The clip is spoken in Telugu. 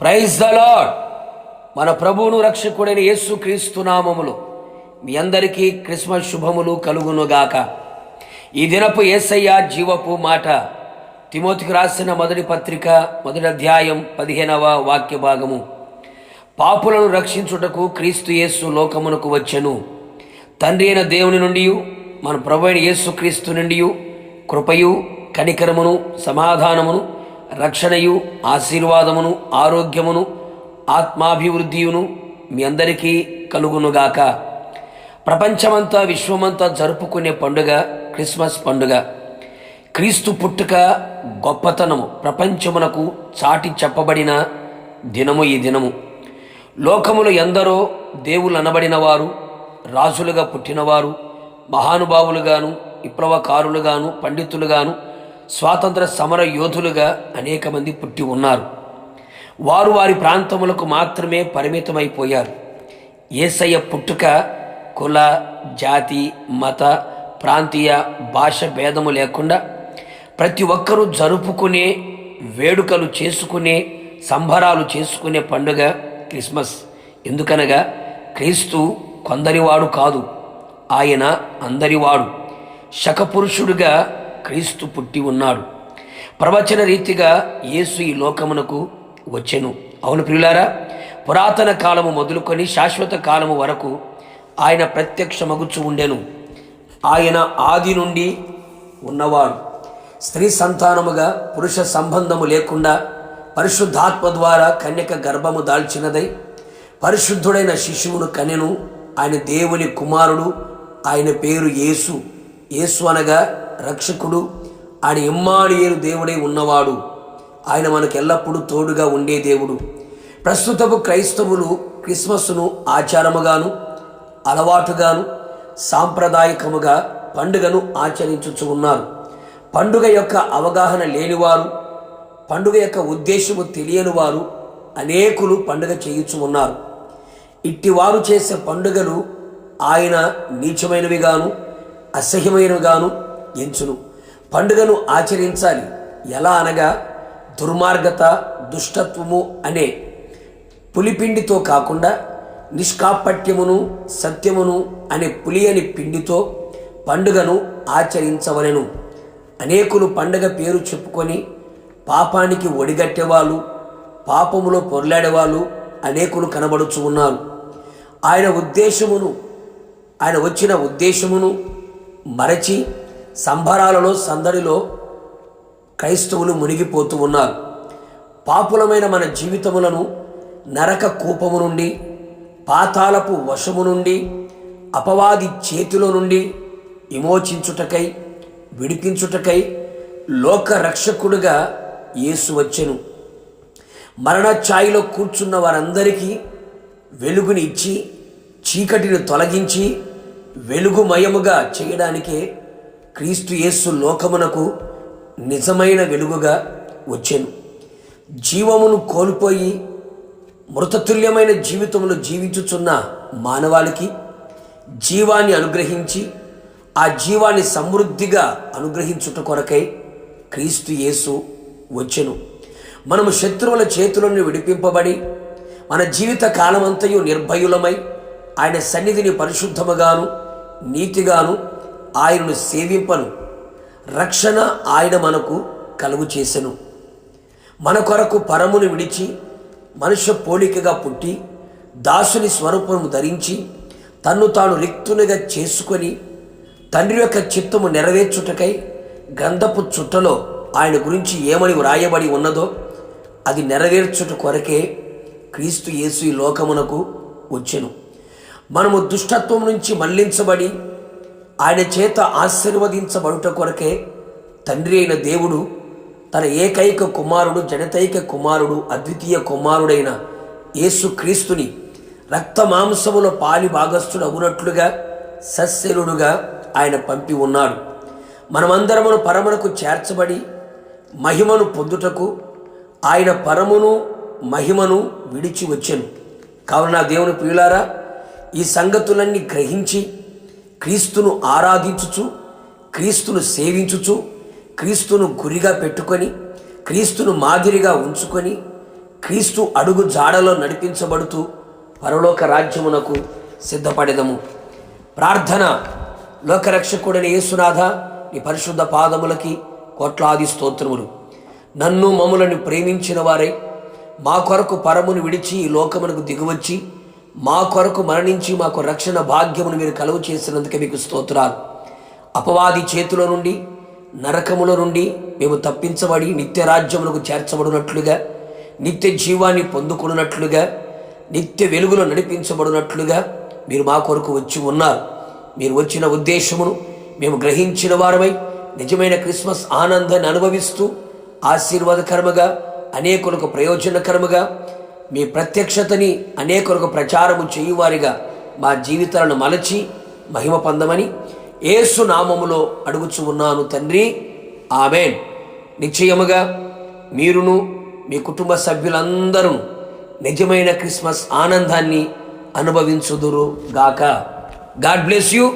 ప్రైజ్ ద లాడ్ మన ప్రభువును రక్షకుడైన యేసు క్రీస్తు నామములు మీ అందరికీ క్రిస్మస్ శుభములు కలుగునుగాక. ఈ దినపు ఏసయ్య జీవపు మాట తిమోతికి రాసిన మొదటి పత్రిక మొదటి అధ్యాయం పదిహేనవ వాక్య భాగము. పాపులను రక్షించుటకు క్రీస్తు యేసు లోకమునకు వచ్చెను. తండ్రి అయిన దేవుని నుండి మన ప్రభు అయిన యేసు క్రీస్తు నుండి కృపయు కనికరమును సమాధానమును రక్షణయు ఆశీర్వాదమును ఆరోగ్యమును ఆత్మాభివృద్ధియును మీ అందరికీ కలుగునుగాక. ప్రపంచమంతా విశ్వమంతా జరుపుకునే పండుగ క్రిస్మస్ పండుగ. క్రీస్తు పుట్టుక గొప్పతనము ప్రపంచమునకు చాటి చెప్పబడిన దినము ఈ దినము. లోకములు ఎందరో దేవులు అనబడిన వారు రాజులుగా పుట్టినవారు మహానుభావులుగాను విప్లవకారులుగాను పండితులుగాను స్వాతంత్ర సమర యోధులుగా అనేక మంది పుట్టి ఉన్నారు. వారు వారి ప్రాంతములకు మాత్రమే పరిమితమైపోయారు. ఏసయ్య పుట్టుక కుల జాతి మత ప్రాంతీయ భాష భేదము లేకుండా ప్రతి ఒక్కరూ జరుపుకునే వేడుకలు చేసుకునే సంబరాలు చేసుకునే పండుగ క్రిస్మస్. ఎందుకనగా క్రీస్తు కొందరివాడు కాదు ఆయన అందరివాడు. శకపురుషుడుగా క్రీస్తు పుట్టి ఉన్నాడు. ప్రవచన రీతిగా యేసు ఈ లోకమునకు వచ్చెను. అవును ప్రియులారా పురాతన కాలము మొదలుకొని శాశ్వత కాలము వరకు ఆయన ప్రత్యక్ష మగుచు ఉండెను. ఆయన ఆది నుండి ఉన్నవాడు స్త్రీ సంతానముగా పురుష సంబంధము లేకుండా పరిశుద్ధాత్మ ద్వారా కన్యక గర్భము దాల్చినదై పరిశుద్ధుడైన శిశువును కనెను. ఆయన దేవుని కుమారుడు ఆయన పేరు యేసు. యేసు అనగా రక్షకుడు. ఆయన ఇమ్మానియేలు దేవుడే ఉన్నవాడు. ఆయన మనకు ఎల్లప్పుడూ తోడుగా ఉండే దేవుడు. ప్రస్తుతపు క్రైస్తవులు క్రిస్మస్ను ఆచారముగాను అలవాటుగాను సాంప్రదాయకముగా పండుగను ఆచరించుచు ఉన్నారు. పండుగ యొక్క అవగాహన లేనివారు పండుగ యొక్క ఉద్దేశము తెలియని వారు అనేకులు పండుగ చేయుచు ఉన్నారు. ఇట్టివారు చేసే పండుగలు ఆయన నీచమైనవిగాను అసహ్యమైనవిగాను ఎంచును. పండుగను ఆచరించాలి. ఎలా అనగా దుర్మార్గత దుష్టత్వము అనే పులిపిండితో కాకుండా నిష్కాపట్యమును సత్యమును అనే పులియని పిండితో పండుగను ఆచరించవలెను. అనేకులు పండుగ పేరు చెప్పుకొని పాపానికి ఒడిగట్టేవాళ్ళు పాపములో పొరలాడేవాళ్ళు అనేకులు కనబడుచు ఉన్నారు. ఆయన ఉద్దేశమును ఆయన వచ్చిన ఉద్దేశమును మరచి సంబరాలలో సందడిలో క్రైస్తవులు మునిగిపోతూ ఉన్నారు. పాపులమైన మన జీవితములను నరక కూపము నుండి పాతాళపు వశము నుండి అపవాది చేతిలో నుండి విమోచించుటకై విడిపించుటకై లోక రక్షకుడుగా యేసు వచ్చెను. మరణ ఛాయిలో కూర్చున్న వారందరికీ వెలుగుని ఇచ్చి చీకటిని తొలగించి వెలుగుమయముగా చేయడానికే క్రీస్తు యేసు లోకమునకు నిజమైన వెలుగుగా వచ్చాను. జీవమును కోల్పోయి మృతతుల్యమైన జీవితమును జీవించుచున్న మానవాళికి జీవాన్ని అనుగ్రహించి ఆ జీవాన్ని సమృద్ధిగా అనుగ్రహించుట కొరకై క్రీస్తు యేసు వచ్చెను. మనము శత్రువుల చేతులను విడిపింపబడి మన జీవిత కాలమంతయు నిర్భయులమై ఆయన సన్నిధిని పరిశుద్ధముగాను నీతిగాను ఆయనను సేవింపను. రక్షణ ఆయన మనకు కలుగు చేసెను. మన కొరకు పరమును విడిచి మనుష్య పోలికగా పుట్టి దాసుని స్వరూపము ధరించి తన్ను తాను రిక్తునిగా చేసుకొని తండ్రి యొక్క చిత్తము నెరవేర్చుటకై గంధపు చుట్టలో ఆయన గురించి ఏమని వ్రాయబడి ఉన్నదో అది నెరవేర్చుట కొరకే క్రీస్తు యేసు ఈ లోకమునకు వచ్చెను. మనము దుష్టత్వం నుంచి మళ్ళించబడి ఆయన చేత ఆశీర్వదించబడుట కొరకే తండ్రి అయిన దేవుడు తన ఏకైక కుమారుడు జనతైక కుమారుడు అద్వితీయ కుమారుడైన యేసు క్రీస్తుని రక్త మాంసముల పాలి భాగస్థుడు అవునట్లుగా సస్యలుడుగా ఆయన పంపి ఉన్నాడు. మనమందరమును పరమునకు చేర్చబడి మహిమను పొందుటకు ఆయన పరమును మహిమను విడిచి వచ్చాను కావున నా దేవుని ప్రియులారా ఈ సంగతులన్నీ గ్రహించి క్రీస్తును ఆరాధించుచు క్రీస్తును సేవించుచు క్రీస్తును గురిగా పెట్టుకొని క్రీస్తును మాదిరిగా ఉంచుకొని క్రీస్తు అడుగు జాడలో నడిపించబడుతూ పరలోక రాజ్యమునకు సిద్ధపడెదము. ప్రార్థన లోకరక్షకుడని యేసునాథ నీ పరిశుద్ధ పాదములకి కోట్లాది స్తోత్రములు. నన్ను మమ్ములను ప్రేమించిన వారే మా కొరకు పరమును విడిచి ఈ లోకమునకు దిగువచ్చి మా కొరకు మరణించి మాకు రక్షణ భాగ్యమును మీరు కలుగు చేసినందుకే మీకు స్తోత్రాలు. అపవాది చేతిలో నుండి నరకముల నుండి మేము తప్పించబడి నిత్య రాజ్యములకు చేర్చబడినట్లుగా నిత్య జీవాన్ని పొందుకున్నట్లుగా నిత్య వెలుగులో నడిపించబడినట్లుగా మీరు మా కొరకు వచ్చి ఉన్నారు. మీరు వచ్చిన ఉద్దేశమును మేము గ్రహించిన వారమై నిజమైన క్రిస్మస్ ఆనందాన్ని అనుభవిస్తూ ఆశీర్వాదకరముగా అనేకులకు ప్రయోజనకరముగా మీ ప్రత్యక్షతని అనేకులకు ప్రచారము చేయువారిగా మా జీవితాలను మలచి మహిమ పొందమని ఏసు నామములో అడుగుచు ఉన్నాను తండ్రి. ఆమెన్. నిశ్చయముగా మీరును మీ కుటుంబ సభ్యులందరూ నిజమైన క్రిస్మస్ ఆనందాన్ని అనుభవించుదురు గాక. God bless you.